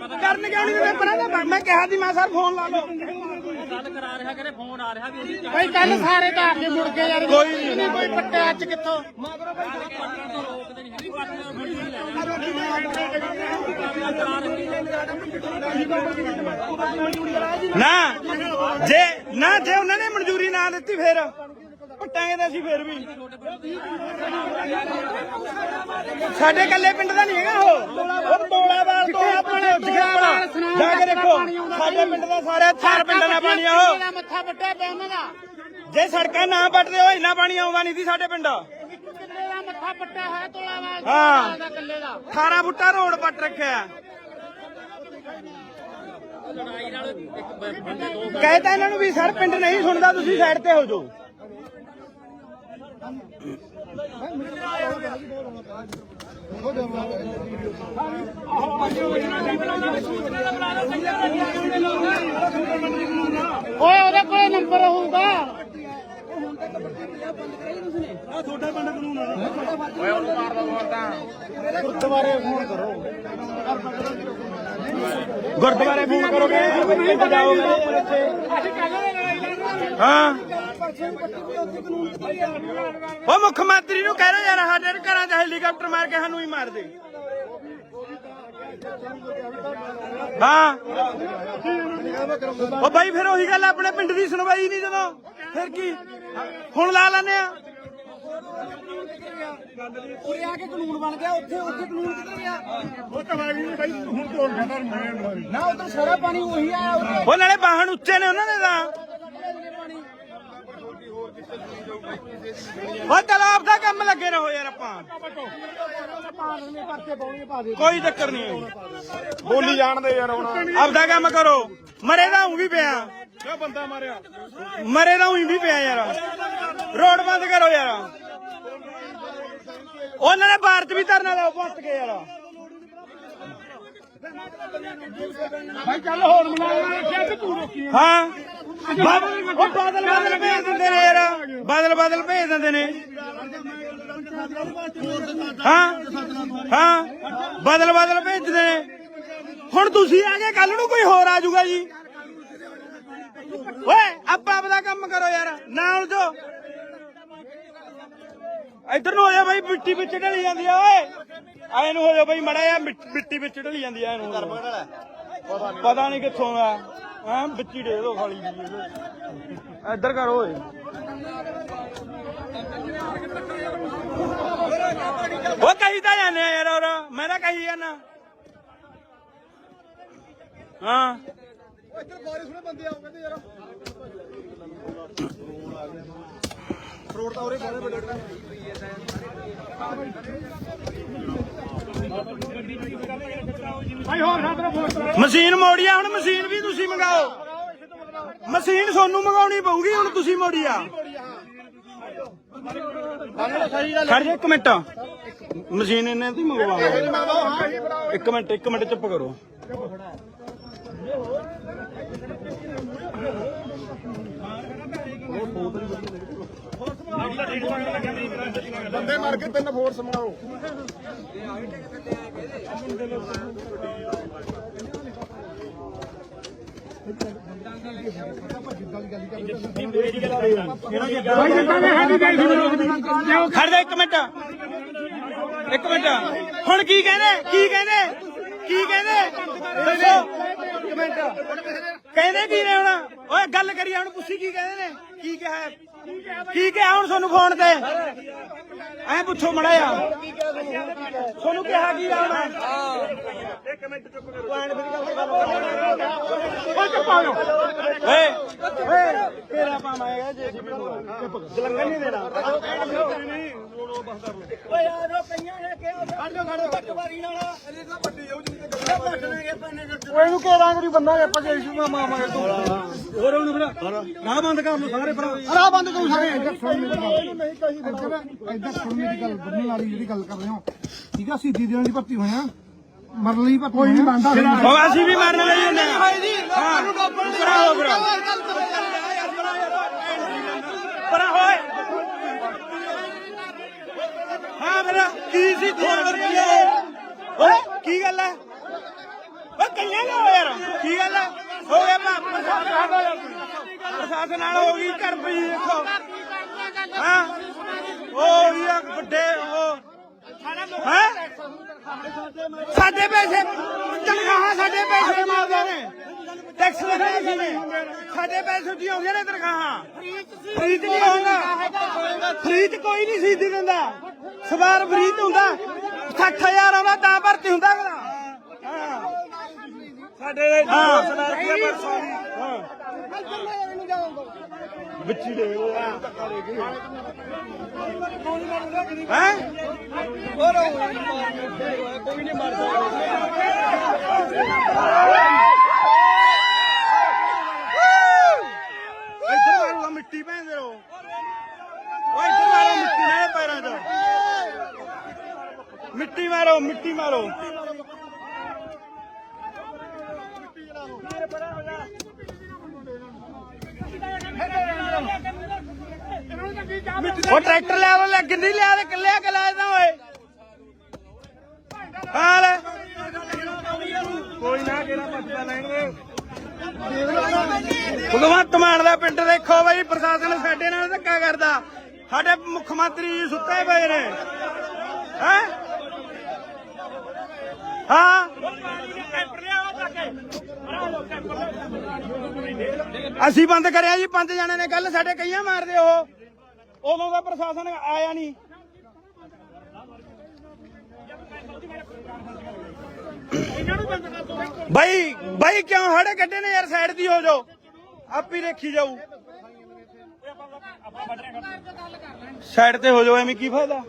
ਕਰਨ ਕਿਉਂ ਨਹੀਂ ਦਿੰਦੇ? ਪਰਾਂ ਦਾ ਮੈਂ ਕਿਹਾ ਸੀ ਮੈਂ ਸਰ ਫੋਨ ਲਾ ਲਓ। ਗੱਲ ਕਰਾ ਰਿਹਾ ਕਹਿੰਦੇ ਫੋਨ ਆ ਰਿਹਾ ਵੀ ਉਹਦੀ ਭਾਈ ਕੱਲ ਸਾਰੇ ਤਾਂ ਆ ਕੇ ਮੁੜ ਕੇ ਯਾਰ ਕੋਈ ਨਹੀਂ। ਕੋਈ ਪੱਟੇ ਅੱਜ ਕਿੱਥੋਂ? ਰੋਕਦੇ ਨਹੀਂ ਹੈਗੀ ਦਾ ਵੀਡੀਓ ਨਹੀਂ ਨਾ ਜੇ ਨਾ ਜੇ ਉਹਨਾਂ ਨੇ ਮਨਜ਼ੂਰੀ ਨਾ ਦਿੱਤੀ ਫੇਰ। ਪੱਟਾਂਗੇ ਤਾਂ ਅਸੀਂ ਫੇਰ ਵੀ। ਸਾਡੇ ਕੱਲੇ ਪਿੰਡ ਦਾ ਨਹੀਂ ਹੈਗਾ ਉਹ। ਉਹ ਤੋਲਾਵਾਲ ਤੋਂ ਆਪਣੇ ਜਗਰਾਵਾਲਾ ਜਾ ਕੇ ਦੇਖੋ ਸਾਡੇ ਪਿੰਡ ਦਾ ਸਾਰੇ ਥਾਰ ਪਿੰਡਾਂ ਦਾ ਪਾਣੀ ਆ ਉਹ। ਦਾ ਮੱਥਾ ਪੱਟਿਆ ਪਿਆ ਉਹਨਾਂ ਦਾ। ਜੇ ਸੜਕਾਂ ਨਾ ਪੱਟਦੇ ਹੋ ਇੰਨਾ ਪਾਣੀ ਆਉਂਦਾ ਨਹੀਂ ਸੀ ਸਾਡੇ ਪਿੰਡ। ਇੱਕ ਕਿੱਲੇ ਦਾ ਮੱਥਾ ਪੱਟਿਆ ਹੋਇਆ ਤੋਲਾਵਾਲ ਹਾਂ। ਦਾ ਕਿੱਲੇ ਦਾ। 18 ਫੁੱਟਾ ਰੋਡ ਪੱਟ ਰੱਖਿਆ। ਲੜਾਈ ਨਾਲ ਇੱਕ ਬ- ਬੰਦੇ ਦੋ ਕਹਿਤਾ ਇਹਨਾਂ ਨੂੰ ਵੀ ਸਰ ਪਿੰਡ ਨਹੀਂ ਸੁਣਦਾ ਤੁਸੀਂ ਸਾਈਡ ਤੇ ਹੋ ਜਾਓ। ਓਏ ਉਹਦੇ ਕੋਲੇ ਨੰਬਰ ਹੋਊਗਾ। ਗੁਰਦੁਆਰੇ ਫੋਨ ਕਰੋਗੇ ਪਿੰਡ ਜਾਓਗੇ। ਹਾਂ। ਉਹ ਮੁੱਖ ਮੰਤਰੀ ਨੂੰ ਕਹਿ ਰਹੇ ਯਾਰ ਸਾਡੇ ਘਰਾਂ 'ਚ ਹੈਲੀਕਾਪਟਰ ਮਾਰ ਕੇ ਸਾਨੂੰ ਹੀ ਮਾਰ ਦੇ। ਹਾਂ। ਉਹ ਬਾਈ ਫਿਰ ਉਹੀ ਗੱਲ ਆ, ਆਪਣੇ ਪਿੰਡ ਦੀ ਸੁਣਵਾਈ ਨਹੀਂ ਜਦੋਂ। ਫਿਰ ਕੀ? ਹੁਣ ਲਾ ਲੈਨੇ ਆ। ਉਰੇ ਆ ਕੇ ਕਾਨੂੰਨ ਬਣ ਗਿਆ ਉੱਥੇ ਉੱਥੇ ਕਾਨੂੰਨ ਕਿੱਧਰ ਗਿਆ? ਉਹ ਤਾਂ ਵਾਗੀ ਨਹੀਂ ਬਾਈ ਹੁਣ ਤੋੜ ਖਾਂਦਾ ਮੈਂ ਮਾਰੀ ਨਾ ਉਧਰ ਸਾਰਾ ਪਾਣੀ ਉਹੀ ਆਇਆ ਉਹ ਨਾਲੇ ਬਾਹਣ ਉੱਚੇ ਨੇ ਉਹਨਾਂ ਦੇ ਤਾਂ। ਉਹ ਤਲਾਬ ਦਾ ਕੰਮ ਲੱਗੇ ਰਹੋ ਯਾਰ ਆਪਾਂ। ਕੋਈ ਚੱਕਰ ਨਹੀਂ ਹੈ। ਬੋਲੀ ਜਾਣਦੇ ਯਾਰ ਹੁਣ। ਆਪਦਾ ਕੰਮ ਕਰੋ। ਮਰੇ ਦਾ ਉਹ ਵੀ ਪਿਆ। ਕਿਆ ਬੰਦਾ ਮਾਰਿਆ? ਮਰੇ ਦਾ ਉਹੀ ਵੀ ਪਿਆ ਯਾਰ। ਰੋਡ ਬੰਦ ਕਰੋ ਯਾਰ। ਉਹਨਾਂ ਨੇ ਭਾਰਤ ਵੀ ਧਰਨਾ ਲਾਓ ਪਹੁੰਚ ਕੇ ਯਾਰ। ਭਾਈ ਚੱਲ ਹੋਰ ਕਿਆ ਕਿ ਤੂੰ ਰੋਕੀ ਹਾਂ ਬਾਦਲ ਬਾਦਲ ਯਾਰ ਬਦਲ ਬਦਲ ਭੇਜ ਦਿੰਦੇ ਨੇ। ਹਾਂ ਹਾਂ, ਬਾਦਲ ਬਾਦਲ ਭੇਜਦੇ ਨੇ। ਹੁਣ ਤੁਸੀਂ ਆ ਗਏ ਕੱਲ ਨੂੰ ਕੋਈ ਹੋਰ ਆ ਜਾਊਗਾ ਜੀ। ਓਏ, ਆਪਾਂ ਆਪਦਾ ਕੰਮ ਕਰੋ ਯਾਰ ਨਾ ਉਲਝੋ ਇੱਧਰ ਨੂੰ ਹੋ ਜਾ ਬਾਈ, ਮਿੱਟੀ ਵਿੱਚ ਢਲੀ ਜਾਂਦੀ ਆ, ਓਏ। ਆਏ ਨੂੰ ਹੋ ਜਾ ਬਾਈ, ਮੜਾ ਆ ਮਿੱਟੀ ਵਿੱਚ ਢਲੀ ਜਾਂਦੀ ਆ ਇਹਨੂੰ ਪਤਾ ਨਹੀਂ ਕਿੱਥੋਂ ਆ। ਹਾਂ, ਵਿੱਚ ਹੀ ਦੋ ਖਾਲੀ ਜੀ ਇੱਧਰ ਕਰੋ, ਓਏ। ਉਹ ਕਹੀ ਤਾਂ ਜਾਂਦੇ ਆ ਯਾਰ ਔਰ ਮੈਂ ਤਾਂ ਕਹੀ ਜਾਣਾ ਹਾਂ। ਇੱਧਰ ਬਾਰਿਸ਼ ਨੇ ਬੰਦੇ ਆਉ ਕਹਿੰਦੇ ਯਾਰ ਰੋਡ ਤਾਂ ਉਰੇ ਬਾਰੇ ਬੜੇ ਭਾਈ ਹੋਰ ਸਾਡਾ ਫੋਨ ਮਸ਼ੀਨ ਮੋੜੀਆ ਹੁਣ ਮਸ਼ੀਨ ਵੀ ਤੁਸੀਂ ਮੰਗਾਓ। ਮਸ਼ੀਨ ਤੁਹਾਨੂੰ ਮੰਗਾਉਣੀ ਪਊਗੀ ਹੁਣ ਤੁਸੀਂ ਮੋੜੀਆ ਖੜ ਜਾ ਇੱਕ ਮਿੰਟ। ਮਸ਼ੀਨ ਇਹਨੇ ਦੀ ਮੰਗਵਾ ਇੱਕ ਮਿੰਟ ਇੱਕ ਮਿੰਟ ਚੁੱਪ ਕਰੋ। ਬੰਦੇ ਮਾਰ ਕੇ ਤਿੰਨ ਫੋਰਸ ਮੰਗਾਓ ਖੜ ਜਾ ਇੱਕ ਮਿੰਟ। ਇੱਕ ਮਿੰਟ। ਹੁਣ ਕੀ ਕਹਿੰਦੇ? ਕੀ ਕਹਿੰਦੇ? ਕੀ ਕਹਿੰਦੇ? ਦੱਸੋ। ਇੱਕ ਮਿੰਟ ਕਹਿੰਦੇ ਕੀ ਨੇ ਹੁਣ? ਓਏ ਗੱਲ ਕਰੀ ਹੁਣ ਪੁੱਛੀ ਕੀ ਕਹਿੰਦੇ ਨੇ? ਕੀ ਕਿਹਾ ਹੈ? ਕੀ ਕਿਹਾ ਹੁਣ ਤੁਹਾਨੂੰ ਫੋਨ ਤੇ? ਐ ਪੁੱਛੋ ਮੜਾ ਆ ਤੁਹਾਨੂੰ ਕਿਹਾ ਕੀ ਆ ਹੁਣ ਓਏ ਚੁੱਪ ਆ ਜਾਓ ਓਏ ਜੇ ਜੀ ਜਲੰਗਰ ਨਹੀਂ ਦੇਣਾ। ਓਏ ਯਾਰ ਉਹ ਕਈਆਂ ਨੇ ਕਿਹਾ ਖੜ ਜਾ ਖੜ ਜਾ ਪਟਵਾਰੀ ਨਾਲ। ਇਹਦੇ ਤਾਂ ਵੱਡੀ ਜਾਊ ਜੀ ਪੱਟਣਗੇ ਪੰਨੇ ਓਏ ਇਹਨੂੰ ਕੇ ਰੰਗ ਦੀ ਬੰਦਾ ਆਪਾਂ ਕੇ ਇਸ਼ੂ ਮਾ ਮਾਰ ਤੂੰ। ਹੋਰ ਉਹਨੂੰ ਫਿਰ ਰਾਹ ਬੰਦ ਕਰ ਲੋ ਸਾਰੇ ਭਰਾ। ਰਾਹ ਬੰਦ ਕਰੋ ਸਾਰੇ। ਇੱਧਰ ਸੁਣ ਮੇਰੀ ਗੱਲ। ਨਹੀਂ ਕਹੀ ਇੱਧਰ ਸੁਣ ਮੇਰੀ ਗੱਲ ਬੰਨਣ ਵਾਲੀ ਜਿਹੜੀ ਗੱਲ ਕਰ ਰਹੇ ਹੋ। ਠੀਕ ਆ ਸਿੱਧੀ ਦੇਣ ਦੀ ਭਰਤੀ ਹੋਇਆ। ਮਰਨ ਲਈ ਕੋਈ ਨਹੀਂ ਉਹ ਅਸੀਂ ਵੀ ਮਰਨ ਲਈ ਹੁੰਦੇ ਹਾਂ। ਹੋ। ਪਰਾ ਪਰਾ ਹੋਏ ਹਾਂ ਮੇਰਾ ਕੀ ਸੀ ਤੂੰ ਓਏ ਕੀ ਗੱਲ ਹੈ ਓਏ ਕਈਆਂ ਦਾ ਹੋ ਯਾਰ। ਕੀ ਗੱਲ ਹੈ? ਹੋ ਗਿਆ ਭਾ ਪ੍ਰਸ਼ਾਸਨ ਨਾਲ ਹੋ ਗਈ ਕਰ ਪਈ ਦੇਖੋ। ਹਾਂ ਉਹ ਹੀ ਆ ਵੱਡੇ ਉਹ। ਹੈ? ਸਾਡੇ ਪੈਸੇ ਤਨਖਾਹਾਂ ਸਾਡੇ ਪੈਸੇ ਮਾਰਦੇ ਨੇ। ਟੈਕਸ ਲਗਾਏ ਸੀ ਨੇ ਸਾਡੇ ਪੈਸੇ ਸੁੱਟੀ ਆਉਂਦੀਆਂ ਨੇ ਤਨਖਾਹਾਂ। ਫ੍ਰੀ ਚ ਨਹੀਂ ਆਉਂਦਾ ਫ੍ਰੀ ਚ ਕੋਈ ਨਹੀਂ ਸੀ ਦਿੰਦਾ। ਸਵਾਰ ਫ੍ਰੀ ਚ ਹੁੰਦਾ 60000 ਆਉਂਦਾ ਤਾਂ ਭਰਤੀ ਹੁੰਦਾ ਅਗਲਾ। ਹਾਂ ਸਾਡੇ ਦੇ ਸਵਾਰ ਕੀ ਪਰਸੋਂ ਹਾਂ ਬੱਚੀ ਦੇ ਉਹ ਧੱਕਾ ਦੇ ਗਈ ਹੈ? ਕੋਈ ਨਹੀਂ ਮਰਦਾ ਇੱਧਰ ਮਾਰੂਗਾ ਮਿੱਟੀ ਭੈਣ ਦੇ ਉਹ ਓਏ ਇੱਧਰ ਮਾਰੋ ਮਿੱਟੀ ਮੇਰੇ ਪੈਰਾਂ 'ਚ ਮਿੱਟੀ ਮਾਰੋ ਮਿੱਟੀ ਮਾਰੋ। ਉਹ ਟਰੈਕਟਰ ਲਿਆ ਉਹ ਲੈ ਗਿੰਨੀ ਲਿਆ ਤੇ ਕਿੱਲਿਆ ਕਿਲਾ ਇਹਦਾ ਓਏ। ਹਾਲ ਕੋਈ ਨਾ ਕਿਹੜਾ ਮੱਛਾ ਲੈਣਗੇ। ਭਗਵੰਤ ਮਾਨ ਦਾ ਪਿੰਡ ਦੇਖੋ ਬਈ ਪ੍ਰਸ਼ਾਸਨ ਸਾਡੇ ਨਾਲ ਧੱਕਾ ਕਰਦਾ। ਸਾਡੇ ਮੁੱਖ ਮੰਤਰੀ ਜੀ ਸੁੱਤੇ ਪਏ ਨੇ। ਹੈ? ਹਾਂ? ਅਸੀਂ ਬੰਦ ਕਰਿਆ ਜੀ, ਪੰਜ ਜਣੇ ਨੇ ਕੱਲ ਸਾਡੇ ਕਈਆਂ ਮਾਰਦੇ ਉਹ। ਉਦੋਂ ਦਾ ਪ੍ਰਸ਼ਾਸਨ ਆਇਆ ਨਹੀਂ। ਬਾਈ ਬਾਈ ਕਿਉਂ ਹੜੇ ਕੱਢੇ ਨੇ ਯਾਰ ਸਾਈਡ ਦੀ ਹੋ ਜਾਓ। ਆਪ ਹੀ ਦੇਖੀ ਜਾਊ। ਸਾਈਡ ਤੇ ਹੋ ਜਾਓ, ਐਵੇਂ ਕੀ ਫਾਇਦਾ?